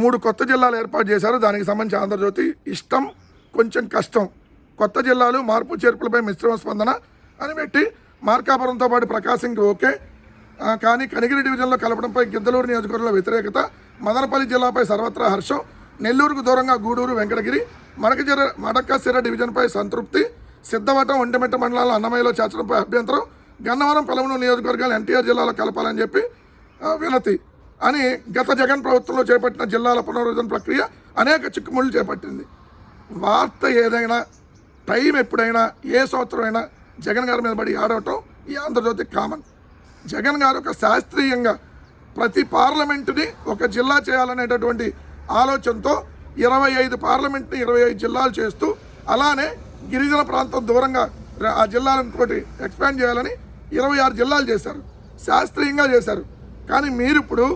మూడు కొత్త జిల్లాలు ఏర్పాటు చేశారు. దానికి సంబంధించి ఆంధ్రజ్యోతి ఇష్టం కొంచెం కష్టం. కొత్త జిల్లాలు మార్పు చేర్పులపై మిశ్రమ స్పందన అని పెట్టి మార్కాపురంతో పాటు ప్రకాశంకి ఓకే. కానీ కనిగిరి డివిజన్లో కలపడంపై గిద్దలూరు నియోజకవర్గంలో వ్యతిరేకత మదనపల్లి జిల్లాపై సర్వత్రా హర్షం నెల్లూరుకు దూరంగా గూడూరు వెంకటగిరి మడకజిర మడకసిర డివిజన్పై సంతృప్తి సిద్ధవటం ఒంటిమిట్ట మండలాల అన్నమయ్యలో చేర్చడంపై అభ్యంతరం గన్నవరం పలమూరు నియోజకవర్గాలు ఎన్టీఆర్ జిల్లాలో కలపాలని చెప్పి వినతి. అని గత జగన్ ప్రభుత్వంలో చేపట్టిన జిల్లాల పునరుద్ధరణ ప్రక్రియ అనేక చిక్కుముళ్ళు చేపట్టింది. వార్త ఏదైనా టైం ఎప్పుడైనా ఏ సంవత్సరం అయినా జగన్ గారి మీద పడి ఆడవటం ఈ ఆంధ్రజ్యోతి కామన్. జగన్ గారు ఒక శాస్త్రీయంగా ప్రతి పార్లమెంటుని ఒక జిల్లా చేయాలనేటటువంటి ఆలోచనతో ఇరవై ఐదు పార్లమెంట్ని ఇరవై ఐదు జిల్లాలు చేస్తూ అలానే గిరిజన ప్రాంతం దూరంగా ఆ జిల్లాలను ఇంకోటి ఎక్స్పాండ్ చేయాలని ఇరవై ఆరు జిల్లాలు చేశారు. శాస్త్రీయంగా చేశారు. కానీ మీరు ఇప్పుడు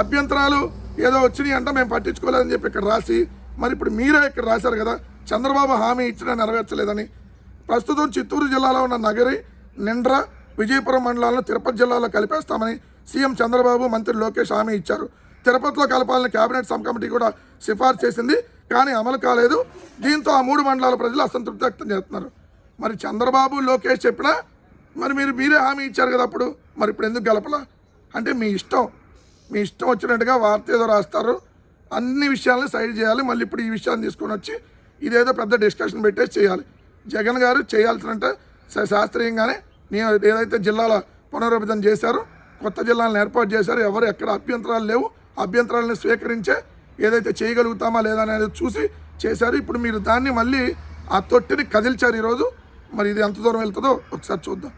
అభ్యంతరాలు ఏదో వచ్చినాయి అంటే మేము పట్టించుకోలేదని చెప్పి ఇక్కడ రాసి మరి ఇప్పుడు మీరే ఇక్కడ రాశారు కదా చంద్రబాబు హామీ ఇచ్చినా నెరవేర్చలేదని. ప్రస్తుతం చిత్తూరు జిల్లాలో ఉన్న నగరి నిండ్ర విజయపురం మండలాలను తిరుపతి జిల్లాలో కలిపేస్తామని సీఎం చంద్రబాబు మంత్రి లోకేష్ హామీ ఇచ్చారు. తిరుపతిలో కలపాలని కేబినెట్ సబ్ కమిటీ కూడా సిఫార్సు చేసింది కానీ అమలు కాలేదు. దీంతో ఆ మూడు మండలాల ప్రజలు అసంతృప్తి వ్యక్తం చేస్తున్నారు. మరి చంద్రబాబు లోకేష్ చెప్పినా మరి మీరు మీరే హామీ ఇచ్చారు కదా అప్పుడు మరి ఇప్పుడు ఎందుకు గలపలా? అంటే మీ ఇష్టం మీ ఇష్టం వచ్చినట్టుగా వార్త ఏదో రాస్తారు అన్ని విషయాలను సైడ్ చేయాలి మళ్ళీ ఇప్పుడు ఈ విషయాన్ని తీసుకొని వచ్చి ఇదేదో పెద్ద డిస్కషన్ పెట్టేసి చేయాలి. జగన్ గారు చేయాల్సినంటే శాస్త్రీయంగానే నేను ఏదైతే జిల్లాల పునర్విభజన చేశారో కొత్త జిల్లాలను ఏర్పాటు చేశారో ఎవరు ఎక్కడ అభ్యంతరాలు లేవు అభ్యంతరాలను స్వీకరించే ఏదైతే చేయగలుగుతామా లేదా అనేది చూసి చేశారు. ఇప్పుడు మీరు దాన్ని మళ్ళీ ఆ తొట్టిని కదిల్చారు ఈరోజు. మరి ఇది ఎంత దూరం వెళ్తుందో ఒకసారి చూద్దాం.